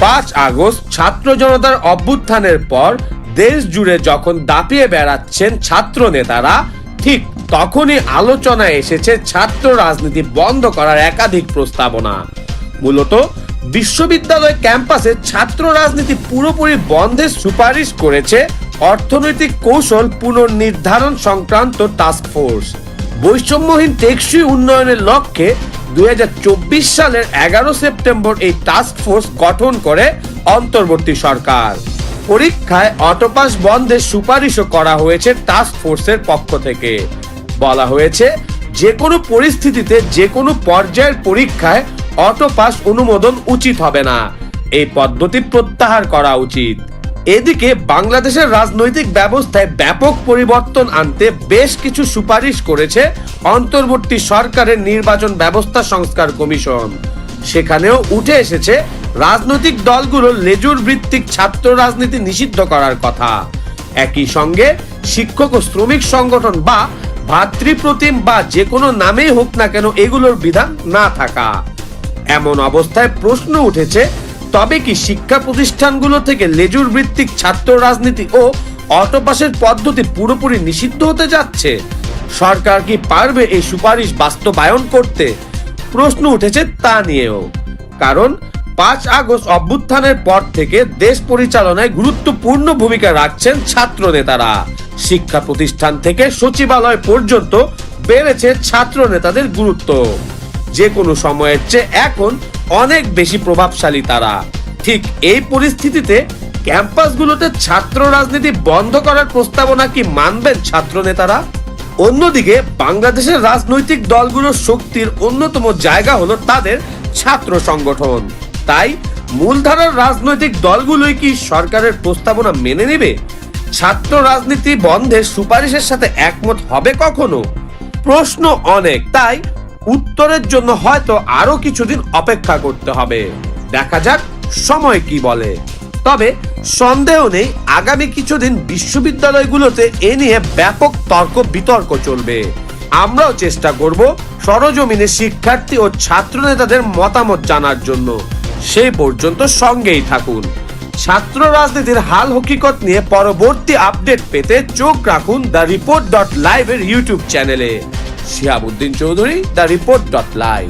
পাঁচ আগস্ট ছাত্র জনতার অভ্যুত্থানের পর দেশ জুড়ে যখন দাপিয়ে বেড়াচ্ছেন ছাত্র নেতারা, ঠিক তখনই আলোচনায় এসেছে ছাত্র রাজনীতি বন্ধ করার একাধিক প্রস্তাবনা। মূলত বিশ্ববিদ্যালয় ক্যাম্পাসে ছাত্র রাজনীতি পুরোপুরি বন্ধের সুপারিশ করেছে অর্থনৈতিক কৌশল পুনর্নির্ধারণ সংক্রান্ত টাস্ক ফোর্স বৈষম্যহীন টেকসই উন্নয়নের লক্ষ্যে দু হাজার চব্বিশ সালের এগারো সেপ্টেম্বর এই টাস্ক ফোর্স গঠন করে অন্তর্বর্তী সরকার। পরীক্ষায় অটোপাস বন্ধের সুপারিশও করা হয়েছে টাস্ক ফোর্সের পক্ষ থেকে। বলা হয়েছে যে কোনো পরিস্থিতিতে যে কোনো পর্যায়ের পরীক্ষায় অটোপাস অনুমোদন উচিত হবে না। এই পদ্ধতি প্রত্যাহার করা উচিত। এদিকে বাংলাদেশের রাজনৈতিক ব্যবস্থায় ব্যাপক পরিবর্তন আনতে বেশ কিছু সুপারিশ করেছে অন্তর্বর্তী সরকারের নির্বাচন ব্যবস্থা সংস্কার কমিশন। সেখানেও উঠে এসেছে রাজনৈতিক দলগুলোর লেজুর ভিত্তিক ছাত্র রাজনীতি নিষিদ্ধ করার কথা। একই সঙ্গে শিক্ষক ও শ্রমিক সংগঠন বা ভাতৃপ্রতিম বা যে কোনো নামেই হোক না কেন এগুলোর বিধান না থাকা। এমন অবস্থায় প্রশ্ন উঠেছে তবে কি শিক্ষা প্রতিষ্ঠানগুলো থেকে লেজুর ভিত্তিক ছাত্র রাজনীতি ও অটোপাসের পদ্ধতি পুরোপুরি নিষিদ্ধ হতে যাচ্ছে? সরকার কি পারবে এই সুপারিশ বাস্তবায়ন করতে? প্রশ্ন উঠেছে তা নিয়েও। কারণ পাঁচ আগস্ট অভ্যুত্থানের পর থেকে দেশ পরিচালনায় গুরুত্বপূর্ণ ভূমিকা রাখছেন ছাত্র নেতারা। শিক্ষা প্রতিষ্ঠান থেকে সচিবালয় পর্যন্ত বেড়েছে ছাত্র নেতাদের গুরুত্ব। যে কোনো সময়ের চেয়ে এখন অনেক বেশি প্রভাবশালী তারা। ঠিক এই পরিস্থিতিতে ক্যাম্পাসগুলোতে ছাত্র রাজনীতি বন্ধ করার প্রস্তাবনা কি মানবেন ছাত্র নেতারা? অন্যদিকে বাংলাদেশের রাজনৈতিক দলগুলোর শক্তির অন্যতম জায়গা হলো তাদের ছাত্র সংগঠন। তাই মূলধারার রাজনৈতিক দলগুলোই কি সরকারের প্রস্তাবনা মেনে নেবে? ছাত্র রাজনীতি বন্ধের সুপারিশের সাথে একমত হবে কখনো? প্রশ্ন অনেক। তাই উত্তরের জন্য হয়তো আরও কিছুদিন অপেক্ষা করতে হবে। দেখা যাক সময় কি বলে। তবে সন্দেহ নেই, আগামী কিছুদিন বিশ্ববিদ্যালয়গুলোতে এ নিয়ে ব্যাপক তর্ক বিতর্ক চলবে। আমরাও চেষ্টা করব সরজমিনে শিক্ষার্থী ও ছাত্র নেতাদের মতামত জানার জন্য। সেই পর্যন্ত সঙ্গেই থাকুন। ছাত্র রাজনীতির হাল হকিকত নিয়ে পরবর্তী আপডেট পেতে চোখ রাখুন দ্য রিপোর্ট ডট লাইভ এর ইউটিউব চ্যানেলে। Shihabuddin Chowdhury the report dot live.